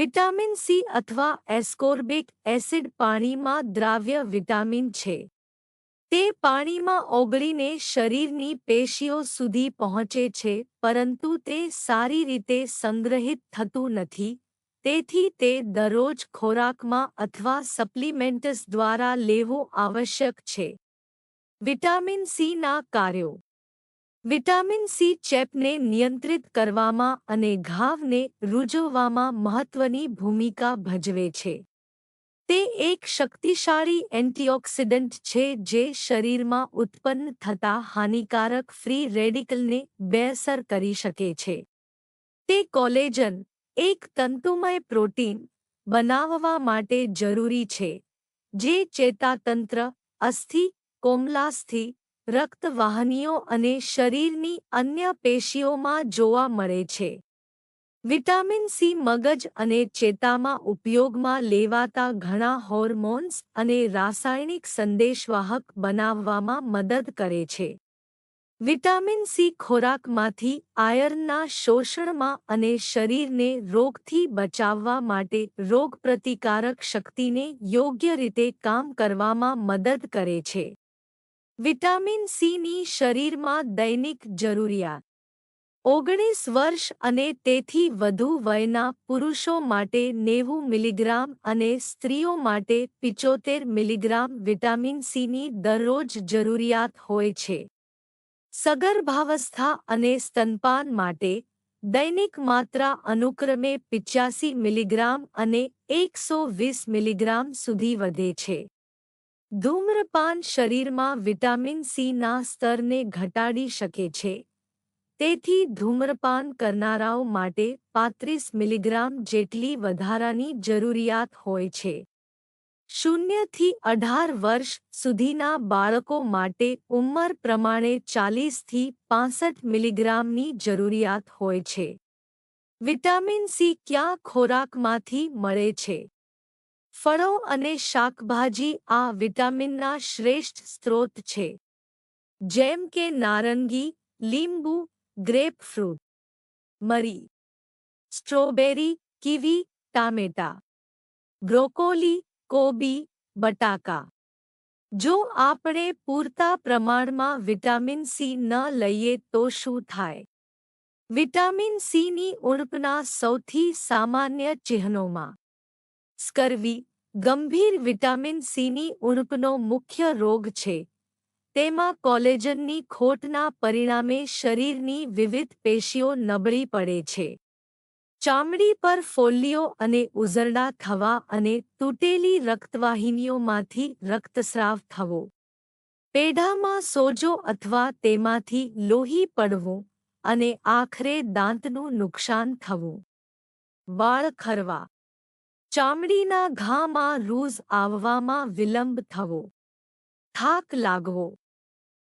Vitamin C અથવા ascorbic acid પાણીમાં દ્રાવ્ય વિટામિન છે. તે પાણીમાં ઓગળીને શરીરની પેશીઓ સુધી પહોંચે છે, પરંતુ તે સારી રીતે સંગ્રહિત થતું નથી. તેથી તે દરરોજ ખોરાકમાં અથવા સપ્લિમેન્ટ્સ દ્વારા લેવું આવશ્યક છે. વિટામિન સીના કાર્યો. વિટામિન સી ચેપને નિયંત્રિત કરવામાં અને ઘાવને રૂજવવામાં મહત્વની ભૂમિકા ભજવે છે. તે એક શક્તિશાળી એન્ટીઓક્સિડન્ટ છે જે શરીરમાં ઉત્પન્ન થતા હાનિકારક ફ્રી રેડિકલને બેઅસર કરી શકે છે. તે કોલેજન, એક તંતુમય પ્રોટીન, બનાવવા માટે જરૂરી છે, જે ચેતાતંત્ર, અસ્થિ, કોમલાસ્થિ રક્તવાહનીઓ અને શરીરની અન્ય પેશીઓમાં જોવા મળે છે. વિટામિન સી મગજ અને ચેતામાં ઉપયોગમાં લેવાતા ઘણા હોર્મોન્સ અને રાસાયણિક સંદેશવાહક બનાવવામાં મદદ કરે છે. વિટામિન સી ખોરાકમાંથી આયર્નના શોષણમાં અને શરીરને રોગથી બચાવવા માટે રોગપ્રતિકારક શક્તિને યોગ્ય રીતે કામ કરવામાં મદદ કરે છે. વિટામિન સીની શરીરમાં દૈનિક જરૂરિયાત. ઓગણીસ વર્ષ અને તેથી વધુ વયના પુરુષો માટે નેવું મિલીગ્રામ અને સ્ત્રીઓ માટે પિચોતેર મિલીગ્રામ વિટામિન સીની દરરોજ જરૂરિયાત હોય છે. સગર્ભાવસ્થા અને સ્તનપાન માટે દૈનિક માત્રા અનુક્રમે પિચ્યાસી મિલીગ્રામ અને એકસો વીસ મિલીગ્રામ સુધી વધે છે. ધૂમ્રપાન શરીરમાં વિટામિન સીના સ્તરને ઘટાડી શકે છે. તેથી ધૂમ્રપાન કરનારાઓ માટે પાંત્રીસ મિલીગ્રામ જેટલી વધારાની જરૂરિયાત હોય છે. શૂન્યથી અઢાર વર્ષ સુધીના બાળકો માટે ઉંમર પ્રમાણે ચાલીસથી પાસઠ મિલીગ્રામની જરૂરિયાત હોય છે. વિટામિન સી ક્યાં ખોરાકમાંથી મળે છે? ફળો અને શાકભાજી આ વિટામિનના શ્રેષ્ઠ સ્ત્રોત છે. જેમ કે નારંગી, લીંબુ, ગ્રેપફ્રૂટ, મરી, સ્ટ્રોબેરી, કીવી, ટામેટા, બ્રોકોલી, કોબી, બટાકા. જો આપણે પૂરતા પ્રમાણમાં વિટામિન સી ન લઈએ તો શું થાય? વિટામિન સીની ઉણપના સૌથી સામાન્ય ચિહ્નોમાં સ્કર્વી ગંભીર વિટામિન સીની ઉણપનો મુખ્ય રોગ છે. તેમાં કોલેજનની ખોટના પરિણામે શરીરની વિવિધ પેશીઓ નબળી પડે છે. ચામડી પર ફોલ્લીઓ અને ઉઝરડા થવા અને તૂટેલી રક્તવાહિનીઓમાંથી રક્તસ્રાવ થવો. પેઢામાં સોજો અથવા તેમાંથી લોહી પડવું અને આખરે દાંતનું નુકસાન થવું. વાળ ખરવા. ચામડીના ઘામાં રૂઝ આવવામાં વિલંબ થવો. થાક લાગવો.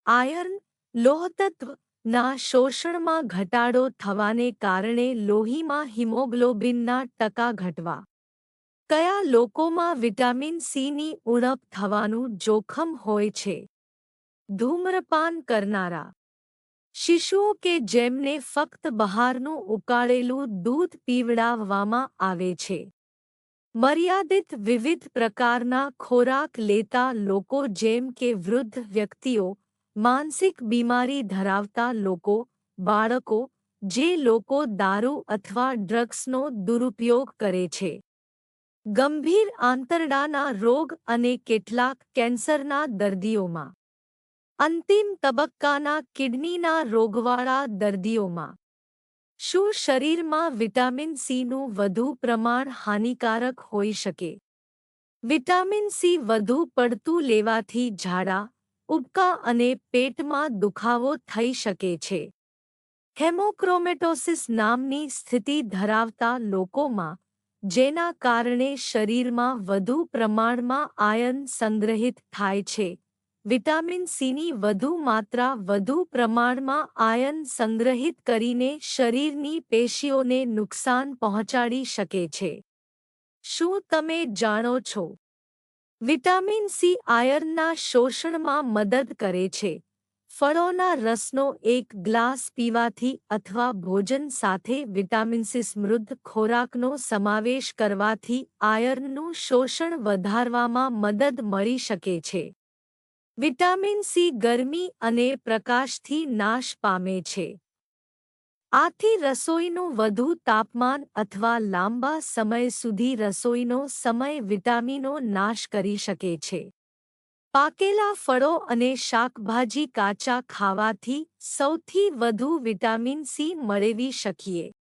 આયર્ન લોહતત્વના શોષણમાં ઘટાડો થવાને કારણે લોહીમાં હિમોગ્લોબિનના ટકા ઘટવા. કયા લોકોમાં વિટામિન સીની ઉણપ થવાનું જોખમ હોય છે? ધૂમ્રપાન કરનારા. શિશુઓ કે જેમને ફક્ત બહારનું ઉકાળેલું દૂધ પીવડાવવામાં આવે છે. મર્યાદિત વિવિધ પ્રકારના ખોરાક લેતા લોકો જેમ કે વૃદ્ધ વ્યક્તિઓ, માનસિક બીમારી ધરાવતા લોકો, બાળકો, જે લોકો દારૂ અથવા ડ્રગ્સનો દુરુપયોગ કરે છે. ગંભીર આંતરડાના રોગ અને કેટલાક કેન્સરના દર્દીઓમાં. અંતિમ તબક્કાના કિડનીના રોગવાળા દર્દીઓમાં. શું શરીરમાં વિટામિન સીનું વધુ પ્રમાણ હાનિકારક હોઈ શકે? વિટામિન સી વધુ પડતું લેવાથી ઝાડા, ઉબકા અને પેટમાં દુખાવો થઈ શકે છે. હેમોક્રોમેટોસિસ નામની સ્થિતિ ધરાવતા લોકોમાં, જેના કારણે શરીરમાં વધુ પ્રમાણમાં આયન સંગ્રહિત થાય છે. વિટામિન સીની વધુ માત્રા, વધુ પ્રમાણમાં આયન સંગ્રહિત કરીને શરીરની પેશીઓને નુકસાન પહોંચાડી શકે છે. શું તમે જાણો છો? વિટામિન સી આયર્નના શોષણમાં મદદ કરે છે. ફળોના રસનો એક ગ્લાસ પીવાથી અથવા ભોજન સાથે વિટામિન સી સમૃદ્ધ ખોરાકનો સમાવેશ કરવાથી આયર્નનું શોષણ વધારવામાં મદદ મળી શકે છે. વિટામિન સી ગરમી અને પ્રકાશથી નાશ પામે છે. આથી રસોઈનું વધુ તાપમાન અથવા લાંબા સમય સુધી રસોઈનો સમય વિટામિનો નાશ કરી શકે છે. પાકેલા ફળો અને શાકભાજી કાચા ખાવાથી સૌથી વધુ વિટામિન સી મેળવી શકીએ.